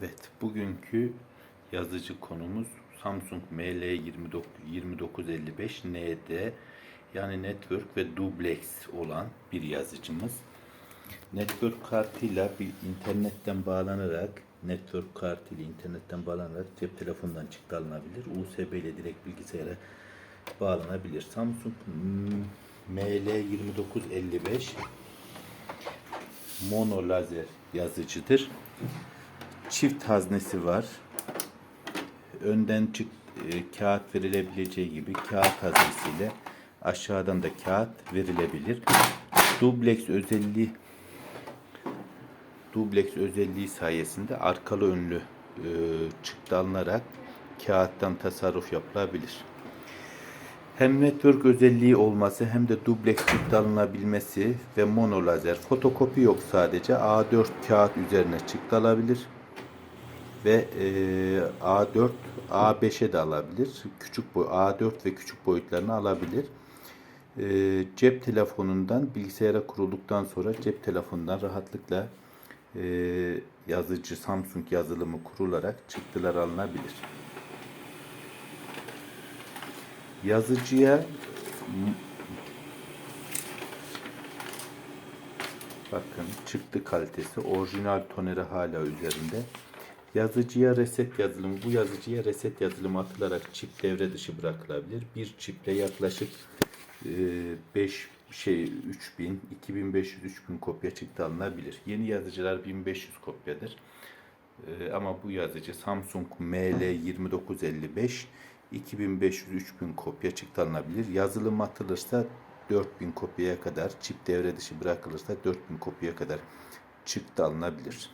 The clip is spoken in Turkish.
Evet, bugünkü yazıcı konumuz Samsung ML2955 ND yani network ve duplex olan bir yazıcımız. Network kartıyla bir internetten bağlanarak network kartıyla internetten bağlanarak cep telefonundan çıktı alınabilir. USB ile direkt bilgisayara bağlanabilir. Samsung ML2955 mono lazer yazıcıdır. Çift haznesi var. Önden çık e, kağıt verilebileceği gibi kağıt haznesiyle aşağıdan da kağıt verilebilir. Dubleks özelliği dubleks özelliği sayesinde arkalı önlü e, çıktı alınarak kağıttan tasarruf yapılabilir. Hem network özelliği olması hem de dubleks çıktı alınabilmesi ve mono lazer fotokopi yok sadece A4 kağıt üzerine çıktı alabilir ve e, A4 A5'e de alabilir. Küçük boy A4 ve küçük boyutlarını alabilir. E, cep telefonundan bilgisayara kurulduktan sonra cep telefonundan rahatlıkla e, yazıcı Samsung yazılımı kurularak çıktılar alınabilir. Yazıcıya bakın çıktı kalitesi orijinal toneri hala üzerinde. Yazıcıya reset yazılımı bu yazıcıya reset yazılımı atılarak çip devre dışı bırakılabilir. Bir çiple yaklaşık 5 şey 3000 2500 3000 kopya çıktı alınabilir. Yeni yazıcılar 1500 kopyadır. Ee, ama bu yazıcı Samsung ML2955 2500-3000 kopya çıktı alınabilir. Yazılım atılırsa 4000 kopyaya kadar, çip devre dışı bırakılırsa 4000 kopyaya kadar çıktı alınabilir.